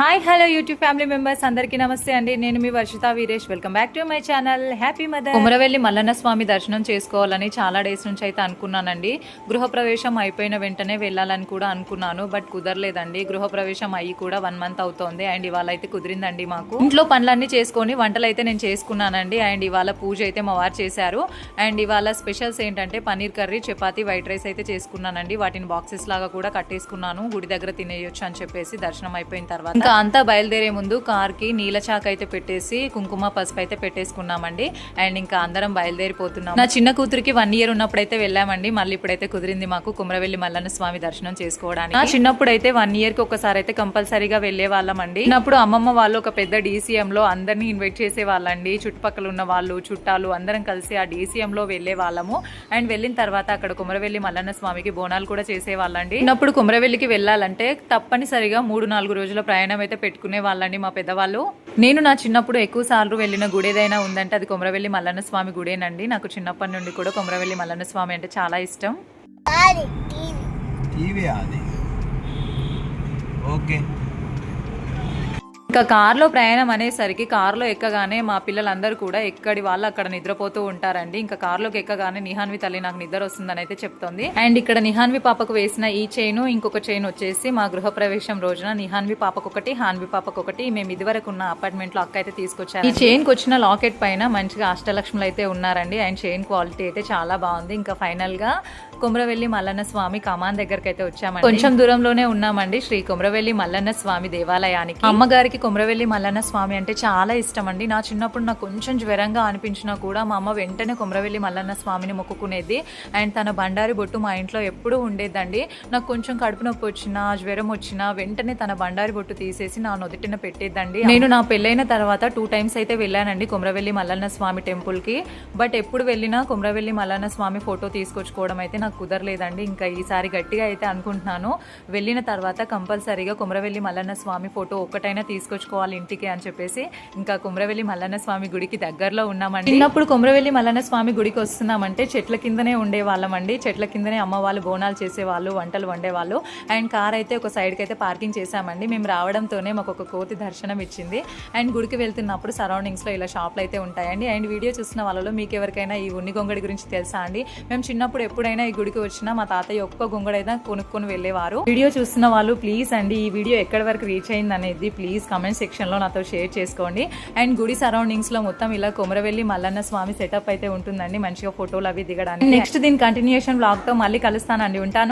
Hi hello YouTube family members అందరికీ నమస్తే అండి. నేను మీ Varshitha Veeresh. Welcome back to my channel. Happy mother. Umaravelli Mallanna Swamy దర్శనం చేసుకోవాలని చాలా డేస్ నుంచి అయితే అనుకున్నానండి. గృహప్రవేశం అయిపోయిన వెంటనే వెళ్ళాలని కూడా అనుకున్నాను బట్ కుదరలేదండి. గృహప్రవేశం అయ్యి కూడా వన్ మంత్ అవుతోంది. అండ్ ఇవాళ అయితే కుదిరిందండి మాకు. ఇంట్లో పనులన్నీ చేసుకొని వంటలు అయితే నేను చేసుకున్నానండి. అండ్ ఇవాళ పూజ అయితే మా వారు చేశారు. అండ్ ఇవాళ స్పెషల్స్ ఏంటంటే paneer curry chapati white rice అయితే చేసుకున్నానండి. వాటిని బాక్సెస్ లాగా కూడా కట్టేసుకున్నాను. గుడి దగ్గర తినేయొచ్చు అని చెప్పేసి దర్శనం అయిపోయిన తర్వాత. అంతా బయలుదేరే ముందు కార్కి నీల చాక్ అయితే పెట్టేసి కుంకుమ పసుపు అయితే పెట్టేసుకున్నామండి. అండ్ ఇంకా అందరం బయలుదేరిపోతున్నాం. నా చిన్న కూతురికి వన్ ఇయర్ ఉన్నప్పుడు అయితే వెళ్ళామండి. మళ్ళీ ఇప్పుడైతే కుదిరింది మాకు కుమరవెల్లి మల్లన్న స్వామి దర్శనం చేసుకోవడానికి. నా చిన్నప్పుడు అయితే వన్ ఇయర్కి ఒకసారి అయితే కంపల్సరీగా వెళ్ళే వాళ్ళమండి. ఇప్పుడు అమ్మమ్మ వాళ్ళు ఒక పెద్ద డీసీఎం లో అందరినీ ఇన్వైట్ చేసే వాళ్ళండి. చుట్టుపక్కల ఉన్న వాళ్ళు చుట్టాలు అందరం కలిసి ఆ డీసీఎం లో వెళ్ళే వాళ్ళము. అండ్ వెళ్ళిన తర్వాత అక్కడ కుమరవెల్లి మల్లన్న స్వామికి బోనాలు కూడా చేసే వాళ్ళండి ఇప్పుడు కుమరవెల్లికి వెళ్ళాలంటే తప్పనిసరిగా మూడు నాలుగు రోజుల ప్రయాణం అయితే పెట్టుకునే వాళ్ళండి మా పెద్దవాళ్ళు. నేను నా చిన్నప్పుడు ఎక్కువ సార్లు వెళ్ళిన గుడి ఏదైనా ఉందంటే అది కుమరవెల్లి మల్లన్న స్వామి గుడేనండి. నాకు చిన్నప్పటి నుండి కూడా కుమరవెల్లి మల్లన్న స్వామి అంటే చాలా ఇష్టం. ఓకే. ఇంకా కార్లో ప్రయాణం అనేసరికి కార్లో ఎక్కగానే మా పిల్లలందరూ కూడా ఎక్కడి వాళ్ళు అక్కడ నిద్రపోతూ ఉంటారండి. ఇంకా కార్లోకి ఎక్కగానే నిహాన్వి తల్లి నాకు నిద్ర వస్తుందని అయితే చెప్తోంది. అండ్ ఇక్కడ నిహాన్వి పాపకు వేసిన ఈ చైన్ ఇంకొక చైన్ వచ్చేసి మా గృహప్రవేశం రోజున నిహాన్వి పాపకు ఒకటి హాన్వి పాపకు ఒకటి. మేము ఇదివరకు ఉన్న అపార్ట్మెంట్లో అక్క అయితే తీసుకొచ్చారు ఈ చైన్కి వచ్చిన లాకెట్ పైన మంచిగా అష్టలక్ష్ములు అయితే ఉన్నారండి. అండ్ చైన్ క్వాలిటీ అయితే చాలా బాగుంది. ఇంకా ఫైనల్గా కుమ్రవెల్లి మల్లన్న స్వామి కమాన్ దగ్గరికి అయితే వచ్చామండి. కొంచెం దూరంలోనే ఉన్నామండి శ్రీ కుమ్రవెల్లి మల్లన్న స్వామి దేవాలయానికి. అమ్మగారికి కుమ్రవెల్లి మల్లన్న స్వామి అంటే చాలా ఇష్టం అండి నా చిన్నప్పుడు నాకు కొంచెం జ్వరంగా అనిపించినా కూడా మా అమ్మ వెంటనే కుమ్రవెల్లి మల్లన్న స్వామిని మొక్కుకునేది. అండ్ తన బండారి బొట్టు మా ఇంట్లో ఎప్పుడూ ఉండేదండి. నాకు కొంచెం కడుపు నొప్పి వచ్చినా జ్వరం వచ్చినా వెంటనే తన బండారి బొట్టు తీసేసి నా నుదుటిన పెట్టేదండి. నేను నా పెళ్ళైన తర్వాత టూ టైమ్స్ అయితే వెళ్ళానండి కుమ్రవెల్లి మల్లన్న స్వామి టెంపుల్కి బట్ ఎప్పుడు వెళ్ళినా కుమ్రవెల్లి మల్లన్న స్వామి ఫోటో తీసుకొచ్చుకోవడం అయితే నాకు కుదరలేదండి. ఇంకా ఈసారి గట్టిగా అయితే అనుకుంటున్నాను. వెళ్ళిన తర్వాత కంపల్సరీగా కుమ్రవెల్లి మల్లన్న స్వామి ఫోటో ఒక్కటైనా తీసుకొచ్చుకోవాలి ఇంటికి అని చెప్పేసి ఇంకా కుమ్రవెల్లి మల్లన్న స్వామి గుడికి దగ్గరలో ఉన్నామండి. చిన్నప్పుడు కుమ్రవెల్లి మల్లన్న స్వామి గుడికి వస్తున్నామంటే చెట్ల కిందనే ఉండే వాళ్ళమండి చెట్ల కిందనే అమ్మ వాళ్ళు బోనాలు చేసేవాళ్ళు వంటలు వండేవాళ్ళు. అండ్ కార్ అయితే ఒక సైడ్కి అయితే పార్కింగ్ చేశామండి. మేము రావడంతోనే మాకు ఒక కోతి దర్శనం ఇచ్చింది. అండ్ గుడికి వెళ్తున్నప్పుడు సరౌండింగ్స్లో ఇలా షాప్లు అయితే ఉంటాయండి. అండ్ వీడియో చూసిన వాళ్ళలో మీకు ఎవరికైనా ఈ ఉన్ని గొంగడి గురించి తెలుసా అండి? మేము చిన్నప్పుడు ఎప్పుడైనా ఈ గుడికి వచ్చినా మా తాతయ్య ఒక్క గొంగడైనా కొనుక్కొని వెళ్ళేవారు. వీడియో చూస్తున్న వాళ్ళు ప్లీజ్ అండి ఈ వీడియో ఎక్కడి వరకు రీచ్ అయింది అనేది ప్లీజ్ కమెంట్ సెక్షన్లో నాతో షేర్ చేసుకోండి. అండ్ గుడి సరౌండింగ్స్లో మొత్తం ఇలా కొమరవెల్లి మల్లన్న స్వామి సెటప్ అయితే ఉంటుందండి. మంచిగా ఫోటోలు అవి దిగడానికి. నెక్స్ట్ దీని కంటిన్యూషన్ బ్లాగ్తో మళ్ళీ కలుస్తానండి. ఉంటాను.